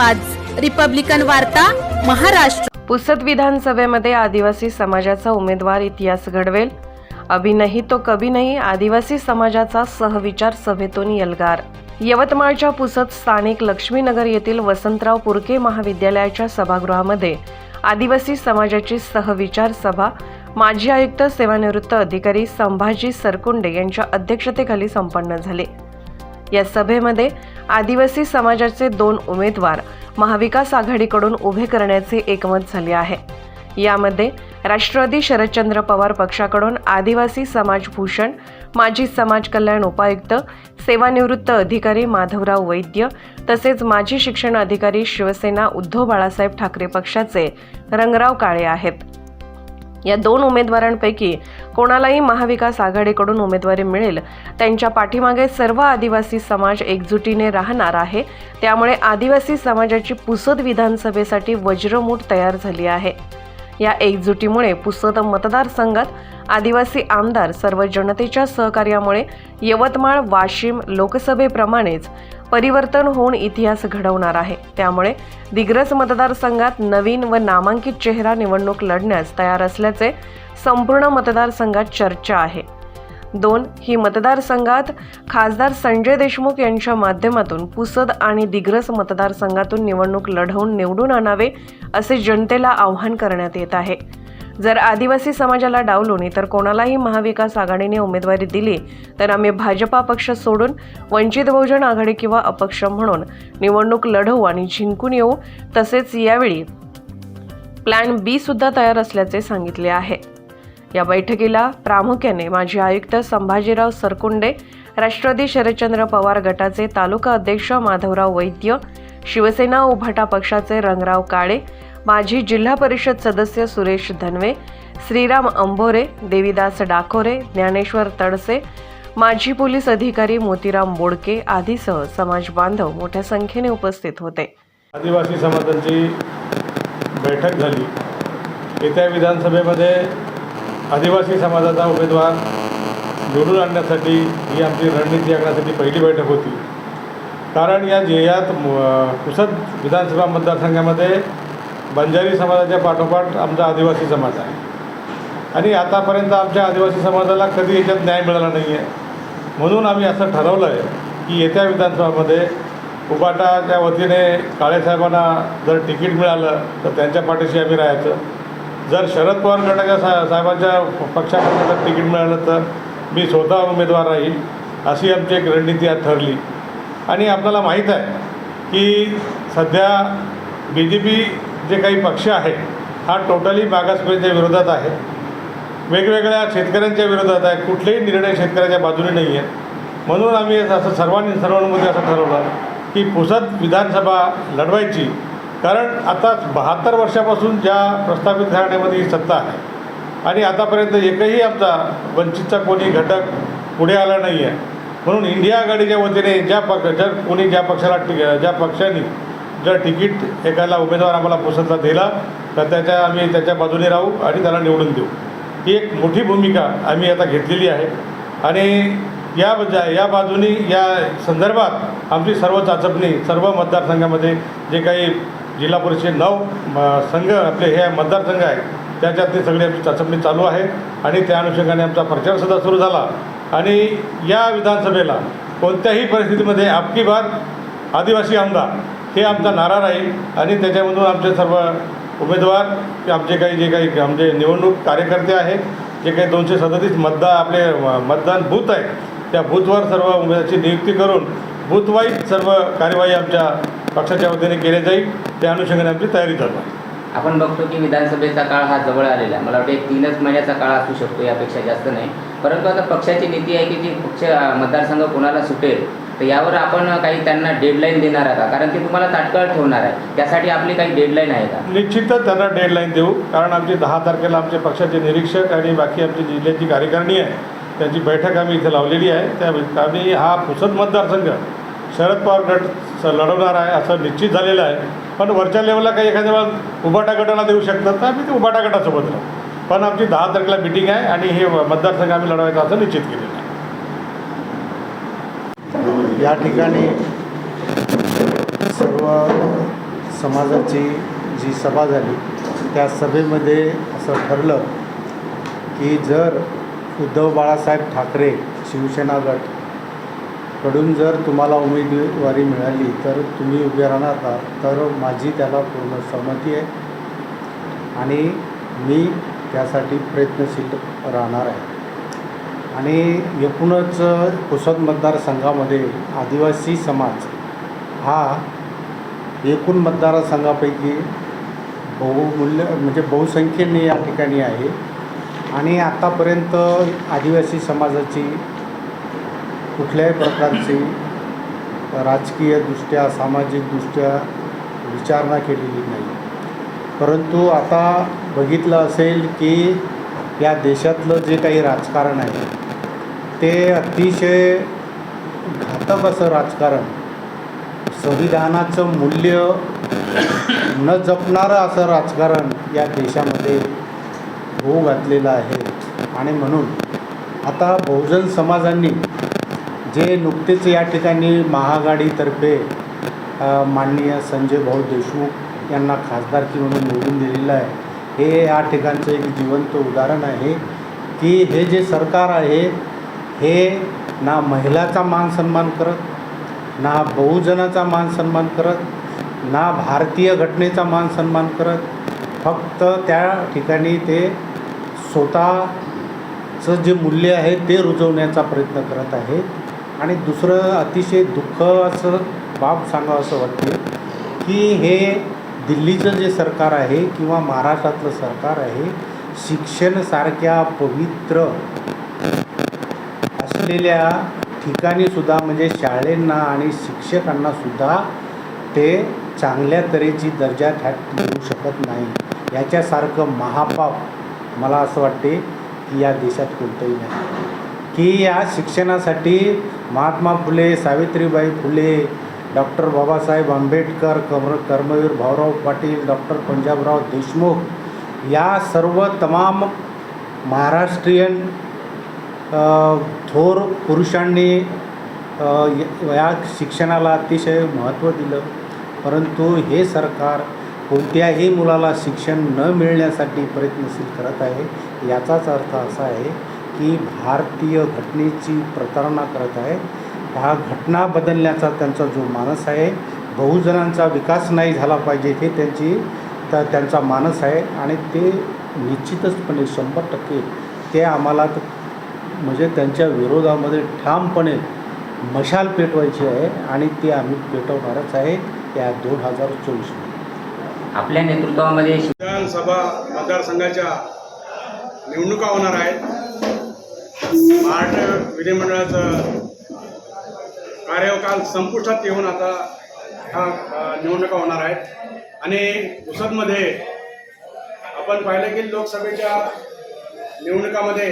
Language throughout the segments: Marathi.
आवाज. रिपब्लिकन वार्ता महाराष्ट्र. पुसद विधानसभेमध्ये आदिवासी समाजाचा उमेदवार इतिहास घडवेल. अभिनही नाही तो कभी नाही आदिवासी समाजाचा सहविचार सभेतून यलगार. यवतमाळच्या पुसद स्थानिक लक्ष्मीनगर येथील वसंतराव पुरके महाविद्यालयाच्या सभागृहामध्ये आदिवासी समाजाची सहविचार सभा माजी आयुक्त सेवानिवृत्त अधिकारी संभाजी सरकुंडे यांच्या अध्यक्षतेखाली संपन्न झाले. या सभेमध्ये आदिवासी समाजाचे दोन उमेदवार महाविकास आघाडीकडून उभे करण्याचे एकमत झाले आहे. यामध्ये राष्ट्रवादी शरदचंद्र पवार पक्षाकडून आदिवासी समाज भूषण माजी समाज कल्याण उपायुक्त सेवानिवृत्त अधिकारी माधवराव वैद्य तसेच माजी शिक्षण अधिकारी शिवसेना उद्धव बाळासाहेब ठाकरे पक्षाचे रंगराव काळे आहेत. या दोन उमेदवारांपैकी कोणालाही महाविकास आघाडीकडून उमेदवारी मिळेल. त्यांच्या पाठीमागे सर्व आदिवासी समाज एकजुटीने राहणार आहे. त्यामुळे आदिवासी समाजाची पुसद विधानसभेसाठी वज्रमूठ तयार झाली आहे. या एकजुटीमुळे पुसद मतदारसंघात आदिवासी आमदार सर्व जनतेच्या सहकार्यामुळे यवतमाळ वाशिम लोकसभेप्रमाणेच परिवर्तन होऊन इतिहास घडवणार आहे. त्यामुळे दिग्रस मतदारसंघात नवीन व नामांकित चेहरा निवडणूक लढण्यास तयार असल्याचे संपूर्ण मतदारसंघात चर्चा आहे. दोन ही मतदारसंघात खासदार संजय देशमुख यांच्या माध्यमातून पुसद आणि दिग्रस मतदारसंघातून निवडणूक लढवून निवडून आणावे असे जनतेला आव्हान करण्यात येत आहे. जर आदिवासी समाजाला डावलून इतर कोणालाही महाविकास आघाडीने उमेदवारी दिली तर आम्ही भाजपा पक्ष सोडून वंचित बहुजन आघाडी किंवा अपक्ष म्हणून निवडणूक लढवू आणि जिंकून येऊ तसेच यावेळी प्लॅन बी सुद्धा तयार असल्याचे सांगितले आहे. या बैठकीला प्रामुख्याने माजी आयुक्त संभाजीराव सरकुंडे राष्ट्रवादी शरदचंद्र पवार गटाचे तालुका अध्यक्ष माधवराव वैद्य शिवसेना उभाटा पक्षाचे रंगराव काळे माजी जिल्हा परिषद सदस्य सुरेश धनवे श्रीराम अंभोरे देवीदास डाकोरे ज्ञानेश्वर तडसे माजी पोलीस अधिकारी मोतीराम बोडके आदीसह समाज बांधव मोठ्या संख्येने उपस्थित होते. आदिवासी समाजाची बैठक झाली. येत्या विधानसभेमध्ये आदिवासी समाजाचा उमेदवार निवडून आणण्यासाठी ही आमची रणनीती आखण्यासाठी पहिली बैठक होती. कारण या जिल्ह्यात पुसद विधानसभा मतदारसंघामध्ये बंजारी समाजाच्या पाठोपाठ आमचा आदिवासी समाज आहे. आणि आतापर्यंत आमच्या आदिवासी समाजाला कधी याच्यात न्याय मिळाला नाही आहे म्हणून आम्ही असं ठरवलं आहे की येत्या विधानसभामध्ये उपाटाच्या वतीने काळेसाहेबांना जर तिकीट मिळालं तर त्यांच्या पाठीशी आम्ही राहायचं. जर शरद पवार गटाच्या सा साहेबांच्या पक्षाकडून जर तिकीट मिळालं तर मी स्वतः उमेदवार राहील अशी आमची एक रणनीती आज ठरली. आणि आपल्याला माहीत आहे की सध्या बी जे पी जे काही पक्ष आहे हा टोटली मागासवर्गीच्या विरोधात आहे. वेगवेगळ्या शेतकऱ्यांच्या विरोधात आहे कुठलेही निर्णय शेतकऱ्याच्या बाजूने नाही आहे. म्हणून आम्ही असं सर्वांनी सर्वांमध्ये असं ठरवलं की पुसद विधानसभा लढवायची कारण आता बहात्तर वर्षापासून ज्या प्रस्थापित घराण्यामध्ये ही सत्ता आहे आणि आतापर्यंत एकही आमचा वंचितचा कोणी घटक पुढे आला नाही आहे म्हणून इंडिया आघाडीच्या वतीने ज्या पक्ष जर कोणी ज्या पक्षाला टिक ज्या पक्षाने जर तिकीट एखादा उमेदवार आम्हाला पुसदला दिला तर त्याच्या आम्ही त्याच्या बाजूने राहू आणि त्याला निवडून देऊ. ही एक मोठी भूमिका आम्ही आता घेतलेली आहे. आणि या या बाजूनी या संदर्भात आमची सर्व चाचपणी सर्व मतदारसंघामध्ये जे काही जिल्हा परिषद नऊ म- संघ आपले हे मतदारसंघ आहे त्याच्यातली सगळी आमची चाचपणी चालू आहे आणि त्या अनुषंगाने आमचा प्रचारसुद्धा सुरू झाला. आणि या विधानसभेला कोणत्याही परिस्थितीमध्ये आपकी बार आदिवासी आमदार हे आमचा नारा राहील आणि त्याच्यामधून आमचे सर्व उमेदवार आमचे काही जे काही आमचे निवडणूक कार्यकर्ते आहेत जे काही दोनशे सदतीस मतदार आपले मतदान बूथ आहे त्या बूथवर सर्व उमेदवाराची नियुक्ती करून बूथवाईज सर्व कार्यवाही आमच्या पक्षाच्या वतीने केली जाईल. त्या अनुषंगाने आमची तयारी चालू आहे. आपण बघतो की विधानसभेचा काळ हा जवळ आलेला आहे. मला वाटतं एक तीनच महिन्याचा काळ असू शकतो यापेक्षा जास्त नाही. परंतु आता पक्षाची नीती आहे की जी पक्ष मतदारसंघ कोणाला सुटेल तर यावर आपण काही त्यांना डेडलाईन देणार आहे का? कारण ते तुम्हाला तात्काळ ठेवणार आहे त्यासाठी आपली काही डेडलाईन आहे का? निश्चितच त्यांना डेडलाईन देऊ. कारण आमची दहा तारखेला आमचे पक्षाचे निरीक्षक आणि बाकी आमची जिल्ह्याची कार्यकारिणी आहे. त्यांची बैठक आम्ही इथे लावलेली आहे. त्या आम्ही हा पुसद मतदारसंघ शरद पवार गट स- लढवणार आहे असं निश्चित झालेलं आहे. पण वरच्या लेवलला काही एखाद्या वेळा उभाटा गटाला देऊ शकतात तर आम्ही ते उभाटा गटासोबत राहू. पण आमची दहा तारखेला मिटिंग आहे आणि हे मतदारसंघ आम्ही लढवायचं असं निश्चित केलेलं आहे. या ठिकाणी सर्व समाजाची जी सभा झाली त्या सभेमध्ये असं ठरलं की जर उद्धव बाळासाहेब ठाकरे शिवसेना गट कडून जर तुम्हाला उमेदवारी मिळाली तर तुम्ही उभे राहणार का? तर माझी त्याला पूर्ण सहमती आहे. आणि मी त्यासाठी प्रयत्नशील राहणार आहे. आणि एकूणच पुसद मतदारसंघामध्ये आदिवासी समाज हा एकूण मतदारसंघापैकी बहुमूल्य म्हणजे बहुसंख्येने या ठिकाणी आहे. आणि आत्तापर्यंत आदिवासी समाजाची कुठल्याही प्रकारची राजकीयदृष्ट्या सामाजिकदृष्ट्या विचारणा केलेली नाही. परंतु आता बघितलं असेल की या देशातलं जे काही राजकारण आहे ते अतिशय घातक असं राजकारण. संविधानाचं मूल्य न जपणारं असं राजकारण या देशामध्ये होऊ घातलेलं आहे. आणि म्हणून आता बहुजन समाजांनी जे नुकतेच या ठिकाणी महाआघाडीतर्फे माननीय संजय भाऊ देशमुख यांना खासदारकी म्हणून निवडून दिलेलं आहे हे या ठिकाणचं एक जिवंत उदाहरण आहे की हे जे सरकार आहे हे ना महिलाचा मान सन्मान करत ना बहुजनाचा मान सन्मान करत ना भारतीय घटनेचा मान सन्मान करत फक्त त्या ठिकाणी ते स्वतःचं जे मूल्य आहे ते रुजवण्याचा प्रयत्न करत आहेत. आणि दुसरं अतिशय दुःख असं बाब सांगावं असं वाटते की हे दिल्लीचं जे सरकार आहे किंवा महाराष्ट्रातलं सरकार आहे शिक्षणसारख्या पवित्र असलेल्या ठिकाणीसुद्धा म्हणजे शाळेंना आणि शिक्षकांनासुद्धा ते चांगल्या तऱ्हेची दर्जा ठ्या देऊ शकत नाही. याच्यासारखं महापाप मला असं वाटते की या देशात कोणतंही नाही. की या शिक्षणासाठी महात्मा फुले सावित्रीबाई फुले डॉक्टर बाबासाहेब आंबेडकर कर्म कर्मवीर भाऊराव पाटील डॉक्टर पंजाबराव देशमुख या सर्व तमाम महाराष्ट्रीयन थोर पुरुषांनी या शिक्षणाला अतिशय महत्त्व दिलं. परंतु हे सरकार कोणत्याही मुलाला शिक्षण न मिळण्यासाठी प्रयत्नशील करत आहे याचाच अर्थ असा आहे की भारतीय घटनेची प्रतारणा करत आहे. ह्या घटना बदलण्याचा त्यांचा जो मानस आहे बहुजनांचा विकास नाही झाला पाहिजे हे त्यांची तर त्यांचा मानस आहे आणि ते निश्चितचपणे शंभर टक्के ते आम्हाला त- म्हणजे त्यांच्या विरोधामध्ये ठामपणे मशाल पेटवायची आहे आणि ती आम्ही पेटवणारच आहे या दोन हजार चोवीसमध्ये आपल्या नेतृत्वामध्ये विधानसभा मतदारसंघाच्या निवडणुका होणार आहेत. महाराष्ट्र विधिमंडळाचं कार्यकाल संपुष्टात येऊन आता ह्या निवडणुका होणार आहेत. आणि उसदमध्ये आपण पाहिलं की लोकसभेच्या निवडणुकामध्ये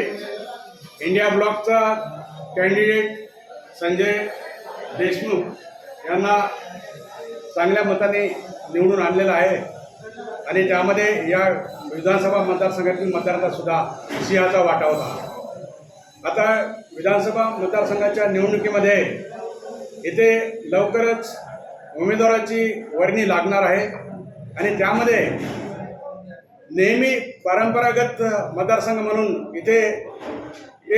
इंडिया ब्लॉकचा कॅन्डिडेट संजय देशमुख यांना चांगल्या मताने निवडून आणलेलं आहे. आणि त्यामध्ये या विधानसभा मतदारसंघातील मतदारांचा सुद्धा सिंहाचा वाटा होता. आता विधानसभा मतदारसंघाच्या निवडणुकीमध्ये इथे लवकरच उमेदवाराची वर्णी लागणार आहे. आणि त्यामध्ये नेहमी परंपरागत मतदारसंघ म्हणून इथे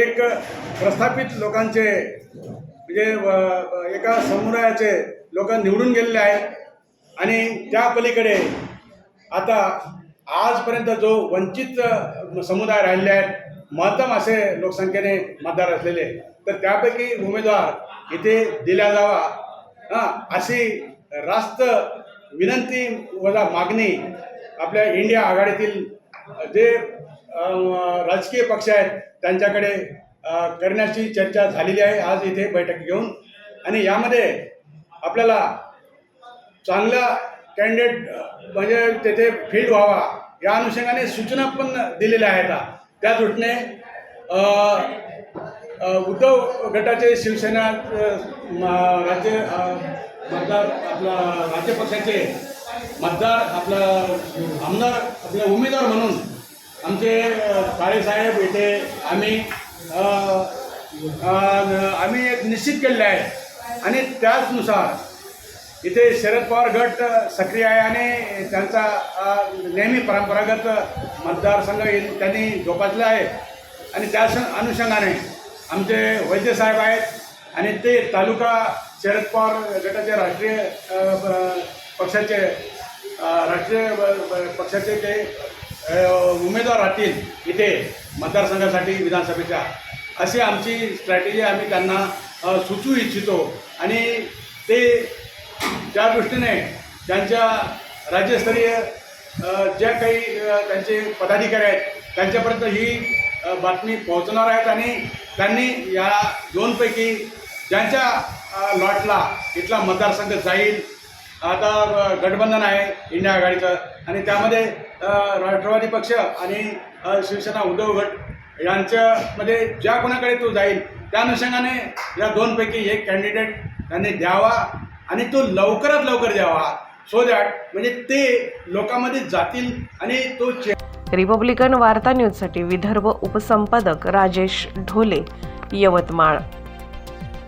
एक प्रस्थापित लोकांचे म्हणजे एका समुदायाचे लोक निवडून गेलेले आहेत. आणि त्या पलीकडे आता आजपर्यंत जो वंचित समुदाय राहिले आहेत महत्तम असे लोकसंख्येने मतदार असलेले तर त्यापैकी उमेदवार इथे दिला जावा हां अशी रास्त विनंती वजा मागणी आपल्या इंडिया आघाडीतील जे राजकीय पक्ष आहेत त्यांच्याकडे करण्याची चर्चा झालेली आहे. आज इथे बैठक घेऊन. आणि यामध्ये आपल्याला चांगला कॅन्डिडेट म्हणजे तेथे फील्ड व्हावा या अनुषंगाने सूचना पण दिलेल्या आहेत. त्या दृष्टीने उद्धव गटाचे शिवसेना राज्य मतदार आपला राज्य पक्षाचे मतदार आपलं आमदार आपले उमेदवार म्हणून आमचे काळेसाहेब येथे आम्ही आम्ही एक निश्चित केलेले आहे. आणि त्याचनुसार इथे शरद पवार गट सक्रिय आहे आणि त्यांचा नेहमी परंपरागत मतदारसंघ त्यांनी जोपासला आहे. आणि त्या अनुषंगाने आमचे वैद्य साहेब आहेत आणि ते तालुका शरद पवार गटाचे राष्ट्रीय पक्षाचे राष्ट्रीय पक्षाचे ते उमेदवार राहतील इथे मतदारसंघासाठी विधानसभेच्या. अशी आमची स्ट्रॅटेजी आम्ही त्यांना सुचवू इच्छितो. आणि ते त्या दृष्टीने त्यांच्या राज्यस्तरीय ज्या काही त्यांचे पदाधिकारी आहेत त्यांच्यापर्यंत ही बातमी पोहोचणार आहेत आणि त्यांनी या दोनपैकी ज्यांच्या लॉटला इथला मतदारसंघ जाईल आता गठबंधन आहे इंडिया आघाडीचं आणि त्यामध्ये राष्ट्रवादी पक्ष आणि शिवसेना उद्धव गट यांच्यामध्ये ज्या कोणाकडे तो जाईल त्या अनुषंगाने या दोनपैकी एक कॅन्डिडेट त्यांनी द्यावा. आणि तो लवकरात लवकर द्यावा. सो दॅट म्हणजे ते लोकांमध्ये जातील आणि तो रिपब्लिकन वार्ता न्यूजसाठी विदर्भ उपसंपादक राजेश ढोले यवतमाळ.